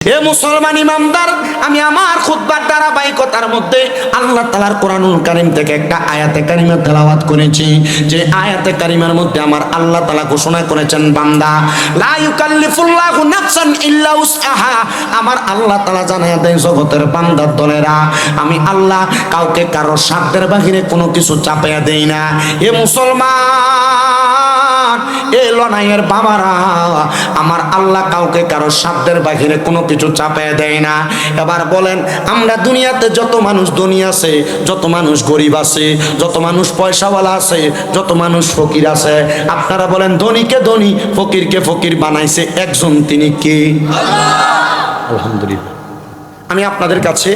এ মুসলমান ইমামদার আমি আমার খুতবার ধারাবাহিকতার মধ্যে আল্লাহ তালার কোরআনুল কারিম থেকে একটা আয়াতে কারিমা তেলাওয়াত করেছি। যে আয়াতে কারিমার মধ্যে আমার আল্লাহ তালা ঘোষণা করেছেন, বান্দা আমার আল্লাহ তালা জানায় দেয় জগতের বান্দার দলেরা, আমি আল্লাহ কাউকে কারও সাধ্যের বাহিরে কোনো কিছু চাপাইয়া দেই না। এ মুসলমান! এ লনাইয়ের বাবারা, আমার আল্লাহ কাউকে কারও সাধ্যের বাহিরে কোনো কিছু চাপায় দেয় না। এবার বলেন, আমরা দুনিয়াতে যত মানুষ ধনী আছে, যত মানুষ গরিব আছে, যত মানুষ পয়সাওয়ালা আছে, যত মানুষ ফকির আছে, আপনারা বলেন, ধনীকে ধনী, ফকিরকে ফকির বানাইছে একজন তিনি কে? আলহামদুলিল্লাহ। আমি আপনাদের কাছে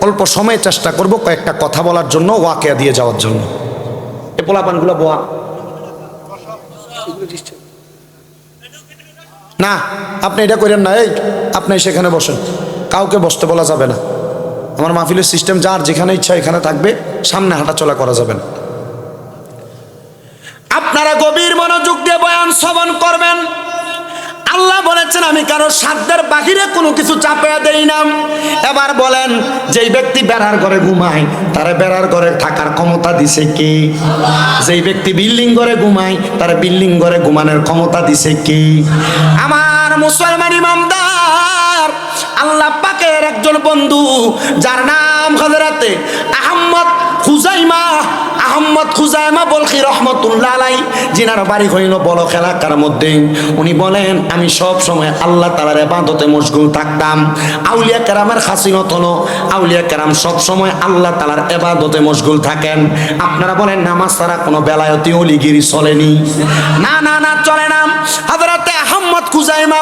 অল্প সময় চেষ্টা করব কয়েকটা কথা বলার জন্য, ওয়াকেয়া দিয়ে যাওয়ার জন্য। এ পোলাপানগুলো বোয়া। না, আপনি এটা করেন না। এই, আপনি সেখানে বসেন। কাউকে বসতে বলা যাবে না। আমার মাহফিলের সিস্টেম যার যেখানে ইচ্ছা এখানে থাকবে, সামনে হাঁটাচলা করা যাবে না। আপনারা গভীর মনোযোগ দিয়ে বয়ান শ্রবণ করবেন। আল্লাহ বলেছেন, আমি কারও সাধ্যের বাহিরে কোনো কিছু চাপিয়ে দেই না। এবার বলেন, যেই ব্যক্তি বেড়ার ঘরে ঘুমায়, তারা বেড়ার ঘরে থাকার ক্ষমতা দিছে কি? যেই ব্যক্তি বিল্ডিং ঘরে ঘুমায়, তারা বিল্ডিং ঘরে ঘুমানোর ক্ষমতা দিছে কি? আমার মুসলমান ইমামদার, আল্লাহ পাকের একজন বন্ধু, যার নাম হজরতে আহম্মদ খুজাইমা, আহম্মদ খুজাইমা বলখি রহমতুল্লাহ আলাই, জিনার বাড়ি হইল বড় এলাকার মধ্যে। উনি বলেন, আমি সব সময় আল্লাহ তালার এবাদতে মশগুল থাকতাম। আউলিয়া কেরামের খাসিনত হলো, আউলিয়া কেরাম সব সময় আল্লাহ তালার এবাদতে মশগুল থাকেন। আপনারা বলেন, নামাজ ছাড়া কোনো বেলায়তি অলিগিরি চলেনি? না না না, চলে না। হাজরাতে আহম্মদ খুজাইমা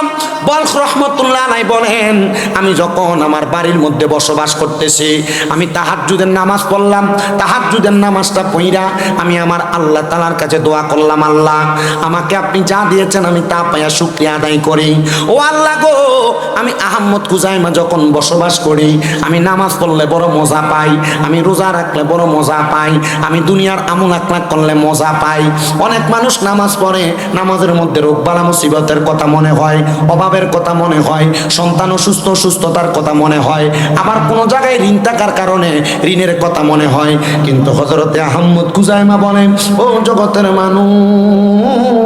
বলখ রহমতুল্লাহ আলাই বলেন, আমি যখন আমার বাড়ির মধ্যে বসবাস করতেছি, আমি তাহাজ্জুদের নামাজ পড়লাম তাহাজ্জুদের নামাজটা পইরা আমি আমার আল্লাহ তালার কাছে দোয়া করলাম, আল্লাহ, আমাকে আপনি যা দিয়েছেন আমি তা পাইয়া শুক্রিয়া আদায় করি। ও আল্লাহ গো, আমি আহম্মদ কুজাইমা যখন বসবাস করি, আমি নামাজ পড়লে বড় মজা পাই, আমি রোজা রাখলে বড় মজা পাই, আমি দুনিয়ার আমল আকলাক করলে মজা পাই। অনেক মানুষ নামাজ পড়ে, নামাজের মধ্যে রোগ বালা মুসিবতের কথা মনে হয়, অভাবের কথা মনে হয়, সন্তান অসুস্থ সুস্থতার কথা মনে হয়, আবার কোনো জায়গায় ঋণ থাকার কারণে ঋণের কথা মনে হয় কিন্তু হজরতে আহম্মদ কুজাইমা বলেন, ও জগতের মানুষ,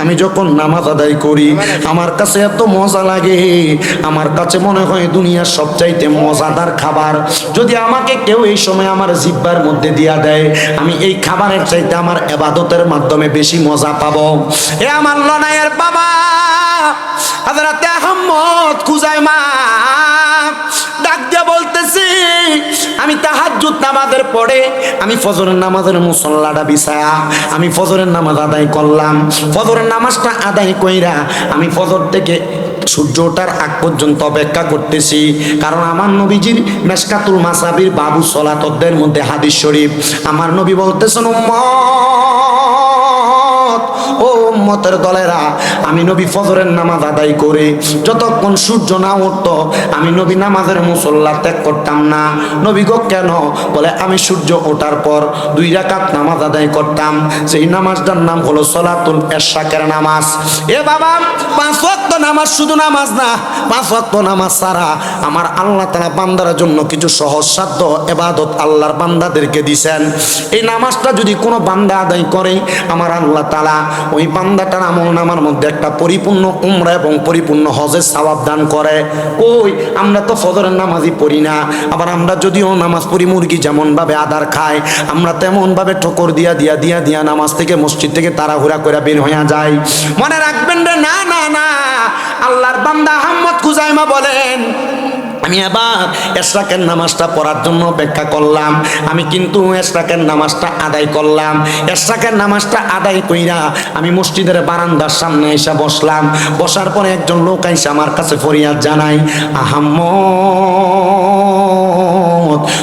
আমি যখন নামাজ আদায় করি, আমার কাছে এত মজা লাগে। আমার কাছে মনে হয় দুনিয়ার সবচাইতে মজাদার খাবার। যদি আমাকে কেউ এই সময় আমার জিব্বার মধ্যে দিয়া দেয়, আমি এই খাবারের চাইতে আমার এবাদতের মাধ্যমে বেশি মজা পাবো। এ আমার লনায়ের বাবা হাজরাতে আহম্মদ খুজাইমা ডাক দিয়া বলতেছি আমি তাহাজুদ নামাজের পরে আমি ফজরের নামাজের মুসল্লাটা বিছায়া আমি ফজরের নামাজ আদায় করলাম। ফজরের নামাজটা আদায় কইরা আমি ফজর থেকে সূর্য ওঠার আগ পর্যন্ত অপেক্ষা করতেছি। কারণ আমার নবীজির মেসকাতুল মাসাবির বাবু সলাতদের মধ্যে হাদিস শরীফ। আমার নবী বলতেছেন উম্মতের দলেরা, আমি নবী ফজরের নামাজ আদায় করে। যতক্ষণ সূর্য না উঠতো, আমি নবী নামাজের মুসল্লা ত্যাগ করতাম না। নবী গো, কেন? বলে, আমি সূর্য ওঠার পর দুই রাকাত নামাজ আদায় করতাম। সেই নামাজটার নাম হলো সলাতুল এরশাকের নামাজ। এ বাবা, পাঁচ ওয়াক্ত নামাজ শুধু নামাজ না, পাঁচ ওয়াক্ত নামাজ ছাড়া আমার আল্লাহ তালা বান্দার জন্য কিছু সহজ সাধ্য এবাদত আল্লাহর বান্দাদেরকে দিছেন। এই নামাজটা যদি কোনো বান্দা আদায় করে, আমার আল্লাহ তালা ওই বান্দাটার আমল নামার মধ্যে একটা পরিপূর্ণ উমরা এবং পরিপূর্ণ হজের সওয়াব দান করে। ওই আমরা তো ফজরের নামাজই পড়ি না। আবার আমরা যদিও নামাজ পড়ি, মুরগি যেমনভাবে আদার খায়, আমরা তেমন ভাবে ঠোকর দিয়া দিয়া দিয়া দিয়া নামাজ থেকে মসজিদ থেকে তাড়াহুড়া করে বের হইয়া যায় মনে রাখবেন রে, না না না। আল্লাহর বান্দা আহম্মদ খুজাইমা বলেন আমি আবার এশরাকের নামাজটা পড়ার জন্য অপেক্ষা করলাম। আমি কিন্তু এশরাকের নামাজটা আদায় করলাম। এশরাকের নামাজটা আদায় কইরা আমি মসজিদের বারান্দার সামনে এসে বসলাম। বসার পরে একজন লোক আইসা আমার কাছে ফরিয়াদ জানাই আহাম্মদ।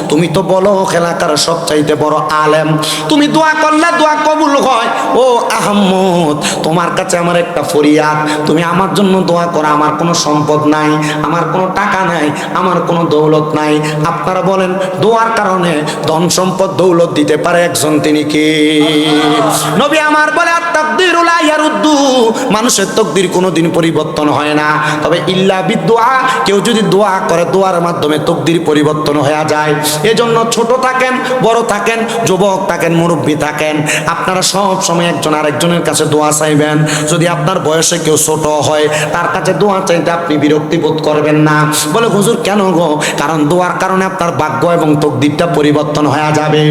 তুমি তো বলো এলাকার সবচাইতে বড় আলেম। তুমি দোয়া করলে দোয়া কবুল হয়। ও আহম্মদ তোমার কাছে আমার একটা ফরিয়াদ। তুমি আমার জন্য দোয়া করো, আমার কোনো সম্পদ নাই, আমার কোনো টাকা নাই, আমার কোনো দৌলত নাই। আপনারা বলেন, দোয়ার কারণে ধন সম্পদ দৌলত দিতে পারে একজন, তিনি কি? নবী আমার বলে মানুষের তকদির কোনোদিন পরিবর্তন হয় না। তবে ইল্লা বিদুয়া, কেউ যদি দোয়া করে, দোয়ার মাধ্যমে তকদির পরিবর্তন হয়ে যায়। এজন্য ছোট থাকেন, বড় থাকেন, যুবক থাকেন, মুরব্বী থাকেন। আপনারা সব সময় একজন আরেকজনের কাছে দোয়া চাইবেন। যদি আপনার বয়সে কেউ ছোট হয়, তার কাছে দোয়া চাইতে আপনি বিরক্তি বোধ করবেন না। বলে, হুজুর, কেন গো? কারণ দোয়ার কারণে আপনার ভাগ্য এবং তকদিরটা পরিবর্তন হয়ে যাবে।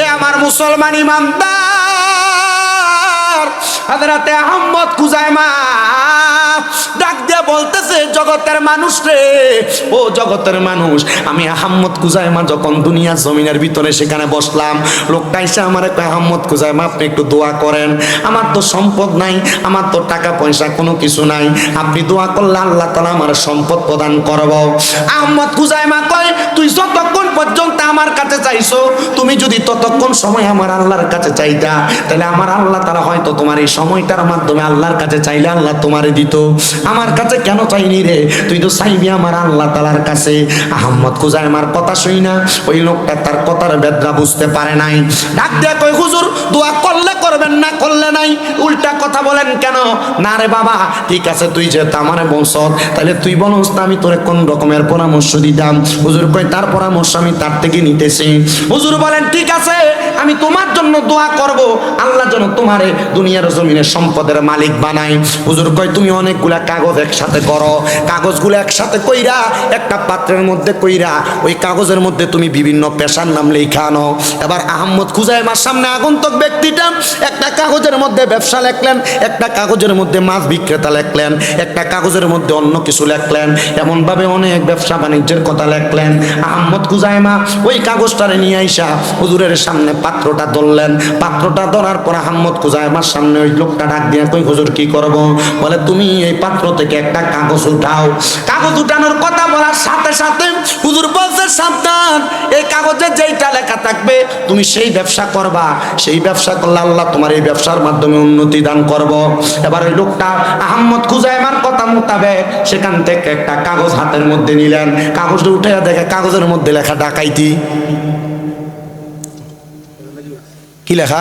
এ আমার মুসলমান ইমানদার! হাজরাতে আহম্মদ কুজাইমা ডাক দিয়ে বলতেছে, জগতের মানুষ রে, ও জগতের মানুষ, আমি আহম্মদ কুজাইমা যখন দুনিয়া জমিনের ভিতরে সেখানে বসলাম, লোকটা এসে আমার আহম্মদ কুজাইমা আপনি একটু দোয়া করেন, আমার তো সম্পদ নাই, আমার তো টাকা পয়সা কোনো কিছু নাই, আপনি দোয়া করলে আল্লাহ তালা আমার সম্পদ প্রদান করব। আহম্মদ কুজাইমা কয়, তুই যতক্ষণ পর্যন্ত আমার কাছে চাইছো, তুমি যদি ততক্ষণ সময় আমার আল্লাহর কাছে চাইতা, তাহলে আমার আল্লাহ তারা হয়তো তোমার এই সময়টার মাধ্যমে আল্লাহর কাছে চাইলে আল্লাহ তোমারে দিত। আমার কাছে কেন চাইনি রে? তুই তো চাইবি আমার আল্লাহ তালার কাছে। আহম্মদ খুজাই আমার কথা শুই না। ওই লোকটা তার কথার বেদরা বুঝতে পারে নাই। ডাক দিয়ে কই হুজুর, দোয়া করলে করবেন না করলে নাই? উল্টা কথা বলেন কেন? না রে বাবা, ঠিক আছে, তুই যে আমারে বংশ তাহলে তুই বলস না আমি তোরে কোন রকমের পরামর্শ দিতাম? হুজুর কই তার পরামর্শ আমি তার থেকে নিতেছি। হুজুর বলেন, ঠিক আছে। আমি তোমার জন্য দোয়া করব। আল্লাহ যেন তোমারে দুনিয়ার জমিনের সম্পদের মালিক বানাই হুজুর কয়, তুমি অনেকগুলা কাগজ একসাথে করো। কাগজগুলো একসাথে কইরা, একটা পাত্রের মধ্যে কইরা, ওই কাগজের মধ্যে তুমি বিভিন্ন পেশার নাম লেখা আনো। এবার আহম্মদ খুজাইমার সামনে আগন্তক ব্যক্তিটা একটা কাগজের মধ্যে ব্যবসা লেখলেন, একটা কাগজের মধ্যে মাছ বিক্রেতা লেখলেন, একটা কাগজের মধ্যে অন্য কিছু লেখলেন, এমনভাবে অনেক ব্যবসা বাণিজ্যের কথা লেখলেন। আহম্মদ খুজাইমা ওই কাগজটারে নিয়ে আইসা হুজুরের সামনে পাত্রটা ধরলেন, পাত্রটা ধরার পর আহম্মদ খুজাইমার সামনে ওই লোকটা ডাক দিয়ে, কই হুজুর, কি করব? বলে, তুমি এই পাত্র থেকে একটা কাগজ উঠাও। কাগজ উঠানোর কথা বলার সাথে সাথে হুজুর বলছে, সাবধান, এই কাগজে যেইটা লেখা থাকবে, তুমি সেই ব্যবসা করবা। সেই ব্যবসা করলে আল্লাহ তোমার এই ব্যবসার মাধ্যমে উন্নতি দান করব। এবার ওই লোকটা আহম্মদ খুজাইমার কথা মোতাবেক সেখান থেকে একটা কাগজ হাতের মধ্যে নিলেন। কাগজটা উঠে দেখে কাগজের মধ্যে লেখা ডাকাইতি কি লেখা?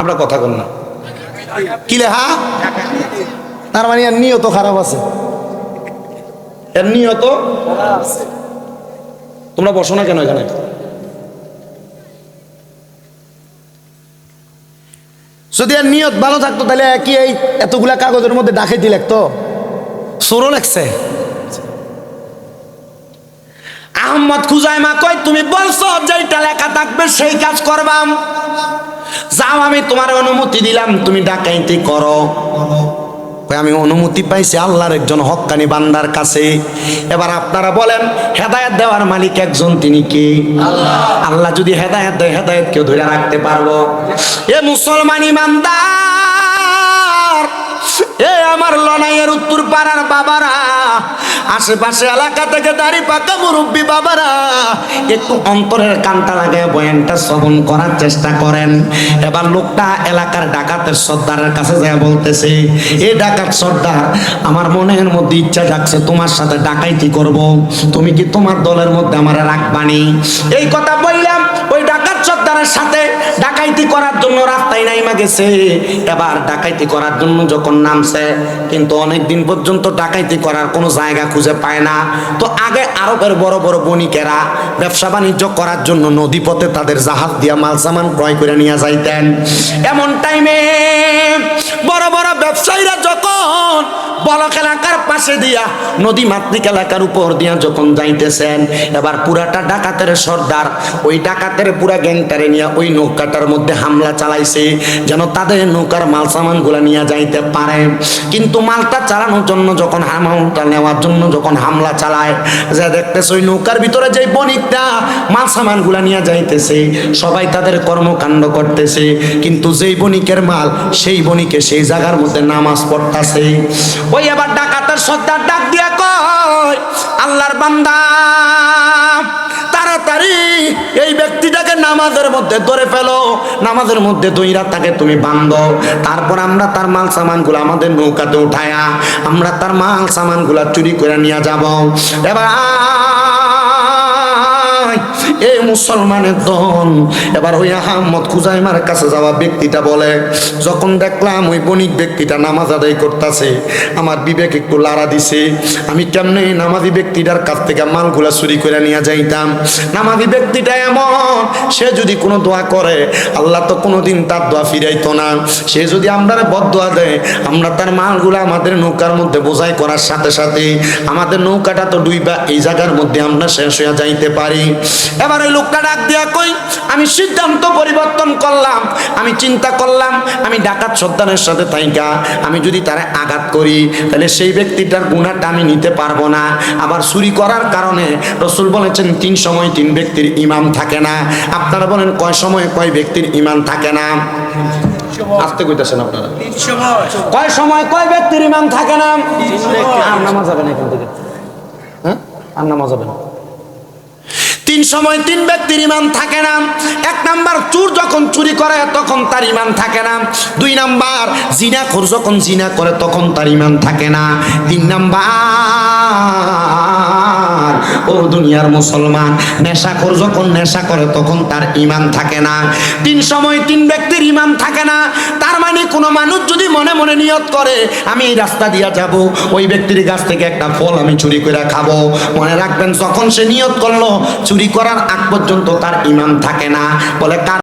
আমরা কথা বল না। কি লেখা? তার মানে এর নিয়ত খারাপ আছে। এর নিয়ত তোমরা বসো না কেন এখানে? যদি এর নিয়ত ভালো থাকতো তাহলে কি এই এতগুলা কাগজের মধ্যে ডাকাইতি লাগতো? সুরও লাগছে। আহম্মদ খুজাইমা কয়, তুমি বলছো যেইটা লেখা থাকবে সেই কাজ করবাম। যাও, আমি তোমার অনুমতি দিলাম, তুমি ডাকাইতি করো। আমি অনুমতি পাইছি আল্লাহর একজন হক্কানি বান্দার কাছে। এবার আপনারা বলেন, হেদায়েত দেওয়ার মালিক একজন তিনি কি? আল্লাহ যদি হেদায়েত দেয় হেদায়েত কেউ ধরে রাখতে পারব। এ মুসলমান ইমানদার! আশেপাশে এলাকা থেকে দাড়ি পাকা মুরব্বী বাবারা, একটু অন্তরের কানটা লাগে বয়ানটা শ্রবণ করার চেষ্টা করেন। এবার লোকটা এলাকার ডাকাতের সর্দারের কাছে যায় বলতেছে, এ ডাকাত সর্দার, আমার মনের মধ্যে ইচ্ছা জাগছে তোমার সাথে ডাকাইতি করব। তুমি কি তোমার দলের মধ্যে আমার রাখবানি? এই কথা বললাম, ওই ডাকাত সর্দারের সাথে ডাকাইতি করার জন্য রাস্তায় নাইমা গেছে। এবার ডাকাইতি করার জন্য যখন নামছে, কিন্তু অনেক দিন পর্যন্ত ডাকাইতি করার কোনো জায়গা খুঁজে পায় না। তো আগে আরবের বড় বড় বণিকেরা ব্যবসা বাণিজ্য করার জন্য নদীপথে তাদের জাহাজ দিয়া মাল সামান ক্রয় করে নিয়ে যাইতেন। এমন টাইমে বড় বড় ব্যবসায়ীরা যখন বলক এলাকার পাশে দিয়া নদী মাতৃক এলাকার উপর দিয়া যখন যাইতেছেন, এবার পুরাটা ডাকাতের সর্দার, ওই ডাকাতের পুরা গ্যাংটারে নিয়ে ওই নৌকাটার মধ্যে হামলা চালাইছে, যেন তাদের নৌকার মাল সামানগুলা নিয়ে যাইতে পারে। কিন্তু মালটা চালানোর জন্য যখন হামালটা নেওয়ার জন্য যখন হামলা চালায়, যে দেখতেছে ওই নৌকার ভিতরে যে বণিকটা মাল সামানগুলা নিয়ে যাইতেছে, সবাই তাদের কর্মকাণ্ড করতেছে, কিন্তু যেই বণিকের মাল সেই বণিকে সেই জায়গার মধ্যে নামাজ পড়তাছে। ওই আবার ডাকাতের সর্দার ডাক দিয়া কয়, আল্লাহর বান্দা, তাড়াতাড়ি এই ব্যক্তিটাকে নামাজের মধ্যে ধরে ফেলো। নামাজের মধ্যে দইরা তাকে তুমি বান্ধো। তারপর আমরা তার মাল সামানগুলো আমাদের নৌকাতে উঠায়া, আমরা তার মাল সামানগুলো চুরি করে নিয়ে যাব। এবার এই মুসলমানের দন এবার ওই আহম্মদ খুজাইমার কাছে যাওয়া ব্যক্তিটা বলে, যখন দেখলাম ওই বণিক ব্যক্তিটা নামাজ আদায় করতেছে, আমার বিবেক একটু লাড়া দিছে। আমি কেমনে নামাজি ব্যক্তিটার কাছ থেকে মালগুলা চুরি করে নিয়ে যাইতাম? নামাজি ব্যক্তিটা এমন, সে যদি কোনো দোয়া করে, আল্লাহ তো কোনোদিন তার দোয়া ফিরাইতো না। সে যদি আমরা বদোয়া দেয়, আমরা তার মালগুলো আমাদের নৌকার মধ্যে বোঝাই করার সাথে সাথে আমাদের নৌকাটা তো ডুইবা এই জায়গার মধ্যে আমরা শেষ হয়ে যাইতে পারি। এবার ওই লোকটা ডাক দিয়া কই আমি সিদ্ধান্ত পরিবর্তন করলাম আমি চিন্তা করলাম আমি ডাকাত সর্দারের সাথে থাইকা আমি যদি তারা আঘাত করি তাহলে সেই ব্যক্তিটার গুণাটা আমি নিতে পারব না। আবার চুরি করার কারণে রসুল বলেছেন তিন সময় তিন ব্যক্তির ইমাম থাকে না। আপনারা বলেন কয় সময় কয় ব্যক্তির ইমান থাকে না? আসতে কইতেছেন আপনারা? কয় সময় কয় ব্যক্তির ইমান থাকে না? আর নামাজ হবে না এখান থেকে। হ্যাঁ? আর নামাজ হবে না। তিন সময় তিন ব্যক্তির ইমান থাকে না। এক নাম্বার, চুর যখন চুরি করে, তখন তার ইমান থাকে না। দুই নাম্বার জিনা খোর যখন জিনা করে, তখন তার ইমান থাকে না। তিন নাম্বার ও দুনিয়ার মুসলমান, নেশাখোর যখন নেশা করে, তখন তার ইমান থাকে না। তিন সময় তিন ব্যক্তির ইমান থাকে না। তার মানে কোনো মানুষ যদি মনে মনে নিয়ত করে, আমি এই রাস্তা দিয়া যাব, ওই ব্যক্তির গাছ থেকে একটা ফল আমি চুরি করে খাব। মনে রাখবেন, যখন সে নিয়ত করল, চুরি করার আগ পর্যন্ত তার ইমান থাকে না। বলে, কার